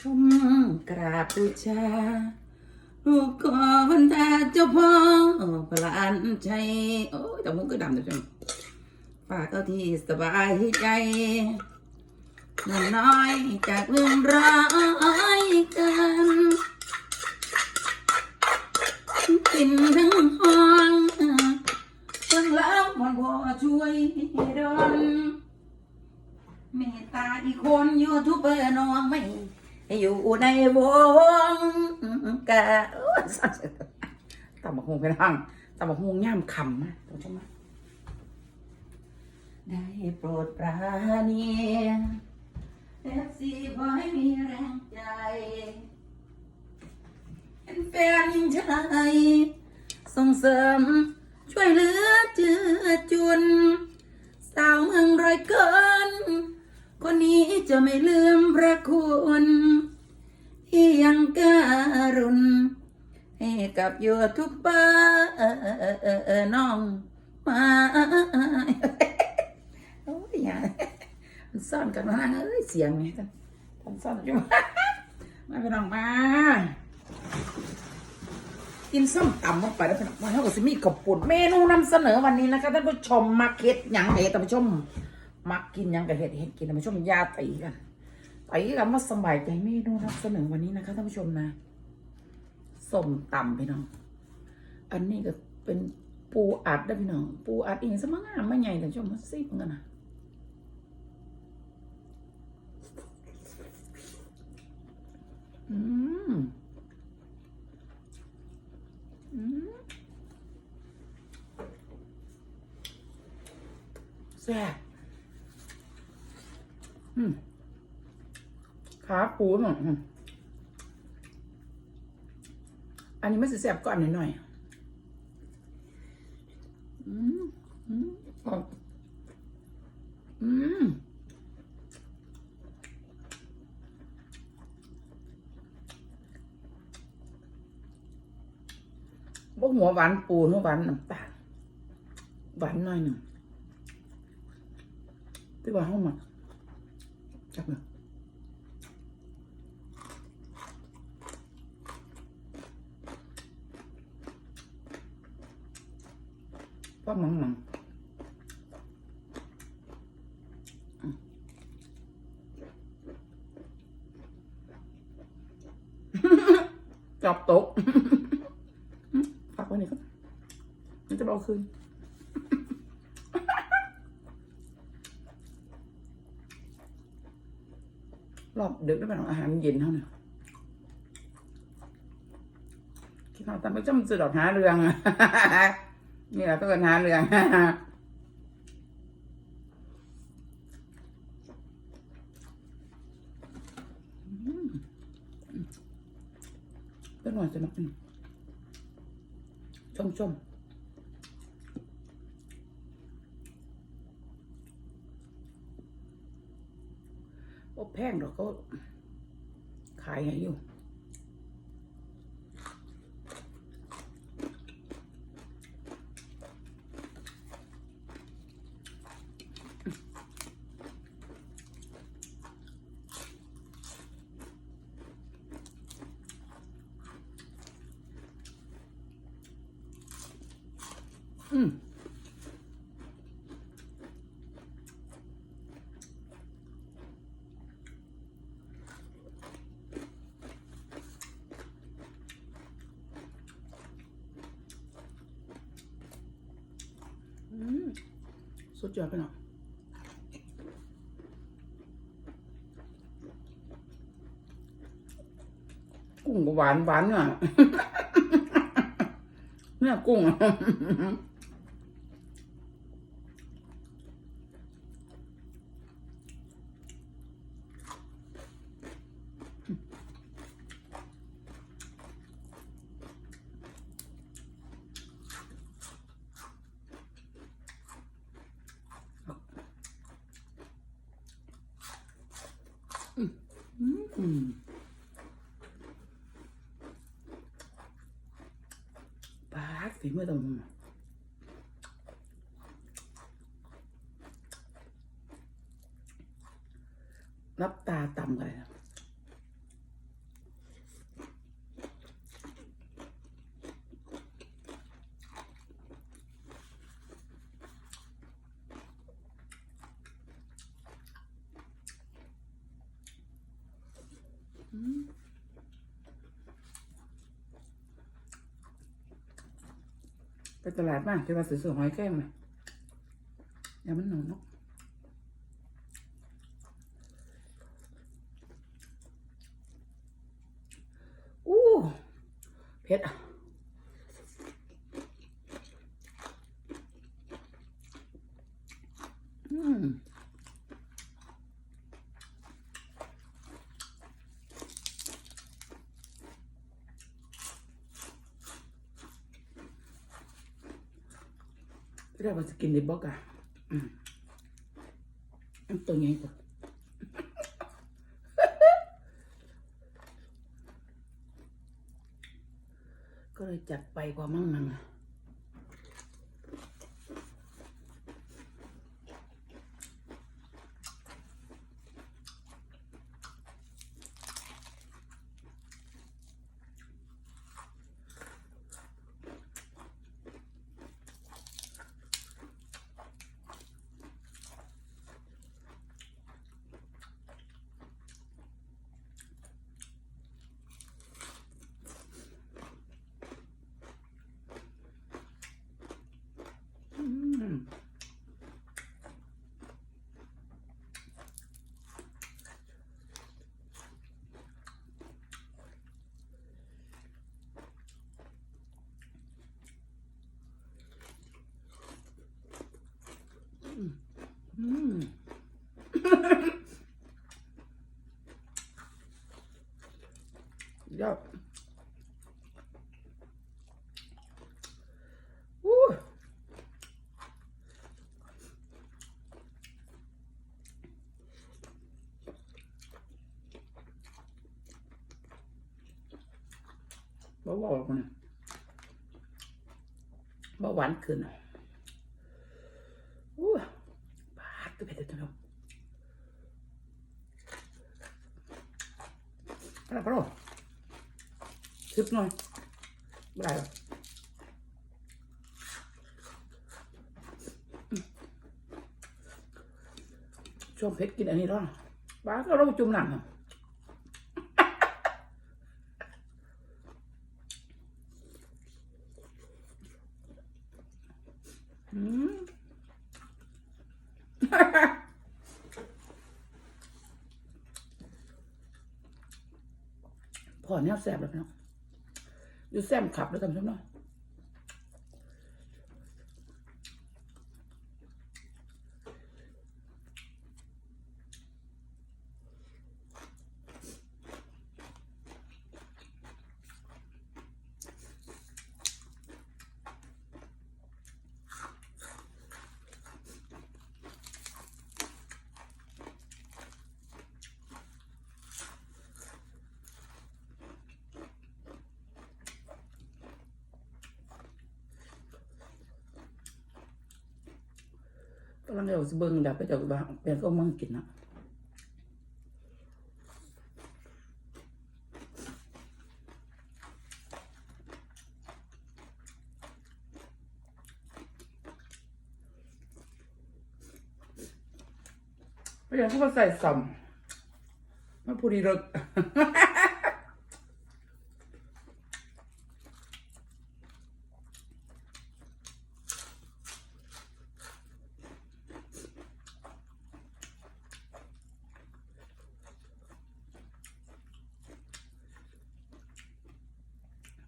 ผมกราบบูชาลูกขอพันธาเจ้าพ่อพระอันชัยโอ้ยแต่มุกก็ดำนะจ๊ะฝากเอาที่สบายใจเงินน้อยจากเรื่องร้ายกันกินทั้งห้องทั้งแล้วมันพอช่วยดอนเมตตาอีกคนยูทูบเบอร์น้องไม่ อยู่ในวงกะตำบักฮงเป็นห้องตำบักฮงย่ำคำนะท่านผู้ชมนะได้โปรดปราณีเอฟซีขอให้มีแรงใจเป็นแฟนชายส่งเสริม ช่วยเหลือเจือจุน สาวเมืองร้อยเกิน คนนี้จะไม่ลืมพระคุณที่ยังการุณให้กับโยูทูบเบอร์น้องมาโอ้ยอย่ามันซ่อนกันมาเอ้ยเสียงไงท่านท่านซ่อนอยู่มาไปน้องมากินส้มตำลงไปแล้วเป็นวันเท่ากับซิมีกับปุ่นเมนูนำเสนอวันนี้นะคะท่านผู้ชมมาเก็ตหยังเอ๋ท่านผู้ชม มักกินยังกับเห็ดเห็ดกินท่านผู้ชมยาตีกันตีกันมาสบายใจเมนูนำเสนอวันนี้นะคะท่านผู้ชมนะส้มตำพี่น้อง อันนี้ก็เป็นปูอัดนะพี่น้อง ปูอัดเองสมังงามไม่ใหญ่แต่านผู้ชมมาซิบกันนะอืมอืมแซ่บอืม ขาปูหน่อยอืมอันนี้มันสิแซ่บก่อนหน่อยๆอืมอืมอ่ออืมบ่หัวหวานปูหัวหวานน้ำตาลหวานหน่อยหนึ่งที่ว่าห้องมันจับเลย ว่ามันมันอืมจับตกฝากไว้หน่อยครับมันจะเอาคืนรอบดึกได้เป็นอาหารเย็นเท่านั้นคิดว่าแต่ไม่จำสื่อดอกหาเรือง นี่แหละต้องการหาเรื่องก็หน่อยจะนักเป็นชมชมโอ้แพงดอกก็ขายให้อยู่ อืมอืมสุดยอดไปเนาะกุ้งก็หวานหวานเนี่ยเนี่ยกุ้ง อืมปาดฝีมือตรงนี้บตาต่ำเลย อืม ไปตลาดบ้างไปมาซื้อหอยแก้มเลยอย่ามันหนูเนาะอู้เผ็ดอะอืม เรียกว่าสกินในบอกอะอันตัวใหญ่กว่าก็เลยจัดไปกว่ามั่งนั่งอะอืมอืม ยอดอู้เบาหวานคนเบาหวานขึ้นอู้ปาดตัวเผ็ดตัวนาะอะไรพะโล้ซิบหน่อยไม่ได้หรอกช่วงเพชรกินอันนี้แล้วบ้าก็เราจุ่มหนังอะ พอแนวแสบแล้วเนาะอยู่แซมขับแล้วกันใช่ไหม กำลังเดี๋ยวสิเบิ่งเดี๋ยวไปจากบ้านเป็นก็มั่งกินนะไม่อยากให้มาใส่สัมมันพูดีรส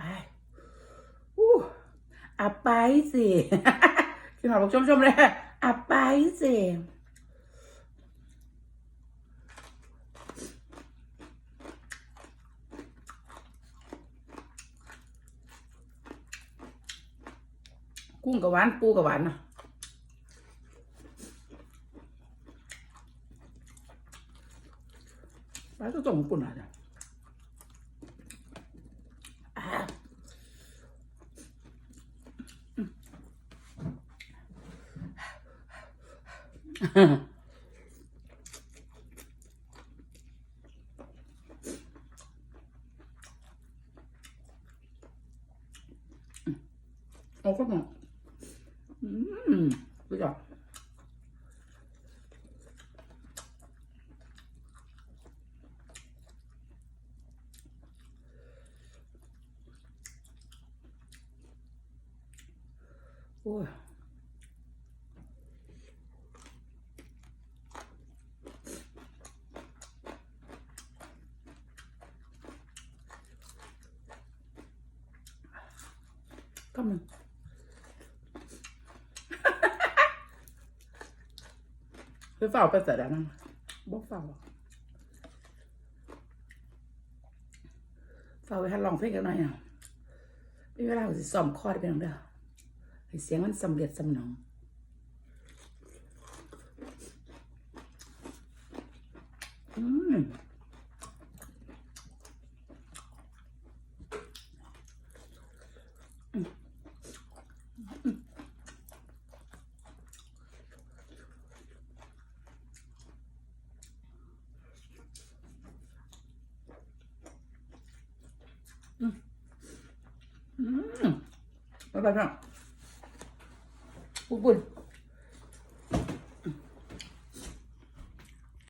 อ้ายอู้ อับไปสิพี่หมอบอกชมๆเลยอับไปสิกุ้งกับหวานปูกับหวานเนาะไปก็ต้องปุ่นอะไร เอาก็มาอืมรู้จัก โอ้ยคำหนึ่งคือเฝ้าไปเสร็จแล้วนะบ่เฝ้าหรอกเฝ้าไปให้ลองเพลงกันหน่อยอะมีเวลาสิซ้อมคอร์ดไปหน่อยเด้อให้เสียงมันสำเร็จสำนองอืม อืมไ